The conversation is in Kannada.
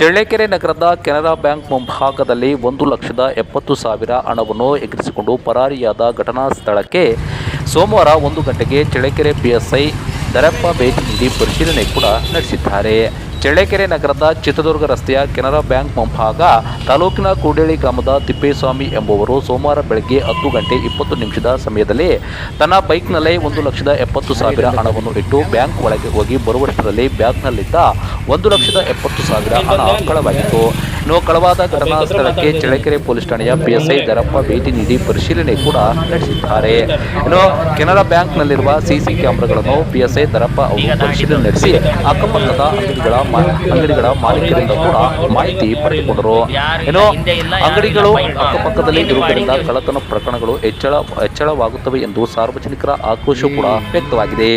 ಚಳ್ಳಕೆರೆ ನಗರದ ಕೆನರಾ ಬ್ಯಾಂಕ್ ಮುಂಭಾಗದಲ್ಲಿ ಒಂದು ಲಕ್ಷದ ಎಪ್ಪತ್ತು ಸಾವಿರ ಹಣವನ್ನು ಎಗರಿಸಿಕೊಂಡು ಪರಾರಿಯಾದ ಘಟನಾ ಸ್ಥಳಕ್ಕೆ ಸೋಮವಾರ ಒಂದು ಗಂಟೆಗೆ ಚಳ್ಳಕೆರೆ ಪಿಎಸ್ಐ ದರಪ್ಪ ಭೇಟಿ ನೀಡಿ ಪರಿಶೀಲನೆ ಕೂಡ ನಡೆಸಿದ್ದಾರೆ. ಚಳ್ಳಕೆರೆ ನಗರದ ಚಿತ್ರದುರ್ಗ ರಸ್ತೆಯ ಕೆನರಾ ಬ್ಯಾಂಕ್ ಮುಂಭಾಗ ತಾಲೂಕಿನ ಕೂಡೇಳಿ ಗ್ರಾಮದ ತಿಪ್ಪೇಸ್ವಾಮಿ ಎಂಬುವರು ಸೋಮವಾರ ಬೆಳಗ್ಗೆ ಹತ್ತು ಗಂಟೆ ಇಪ್ಪತ್ತು ನಿಮಿಷದ ಸಮಯದಲ್ಲಿ ತನ್ನ ಬೈಕ್ನಲ್ಲೇ ಒಂದು ಲಕ್ಷದ ಎಪ್ಪತ್ತು ಸಾವಿರ ಹಣವನ್ನು ಇಟ್ಟು ಬ್ಯಾಂಕ್ ಒಳಗೆ ಹೋಗಿ ಬರುವಷ್ಟರಲ್ಲಿ ಬ್ಯಾಗ್ನಲ್ಲಿದ್ದ ಒಂದು ಲಕ್ಷದ ಎಪ್ಪತ್ತು ಸಾವಿರ ಹಣ ಕಳವಾಗಿತ್ತು. ಇನ್ನು ಕಳವಾದ ಘಟನಾ ಸ್ಥಳಕ್ಕೆ ಚಳ್ಳಕೆರೆ ಪೊಲೀಸ್ ಠಾಣೆಯ ಪಿಎಸ್ಐ ದರಪ್ಪ ಭೇಟಿ ನೀಡಿ ಪರಿಶೀಲನೆ ಕೂಡ ನಡೆಸಿದ್ದಾರೆ. ಇನ್ನು ಕೆನರಾ ಬ್ಯಾಂಕ್ನಲ್ಲಿರುವ ಸಿಸಿ ಕ್ಯಾಮೆರಾಗಳನ್ನು ಪಿಎಸ್ಐ ದರಪ್ಪ ಅವರು ಪರಿಶೀಲನೆ ನಡೆಸಿ ಅಕ್ಕಪಕ್ಕದ ಅಂಗಡಿಗಳ ಅಂಗಡಿಗಳ ಮಾಲೀಕರಿಂದ ಕೂಡ ಮಾಹಿತಿ ಪಡೆದುಕೊಂಡರು. ಇನ್ನು ಅಂಗಡಿಗಳು ಅಕ್ಕಪಕ್ಕದಲ್ಲಿ ಇರುವುದರಿಂದ ಕಳ್ಳತನ ಪ್ರಕರಣಗಳು ಹೆಚ್ಚಳ, ಹೆಚ್ಚಳವಾಗುತ್ತವೆ ಎಂದು ಸಾರ್ವಜನಿಕರ ಆಕ್ರೋಶ ಕೂಡ ವ್ಯಕ್ತವಾಗಿದೆ.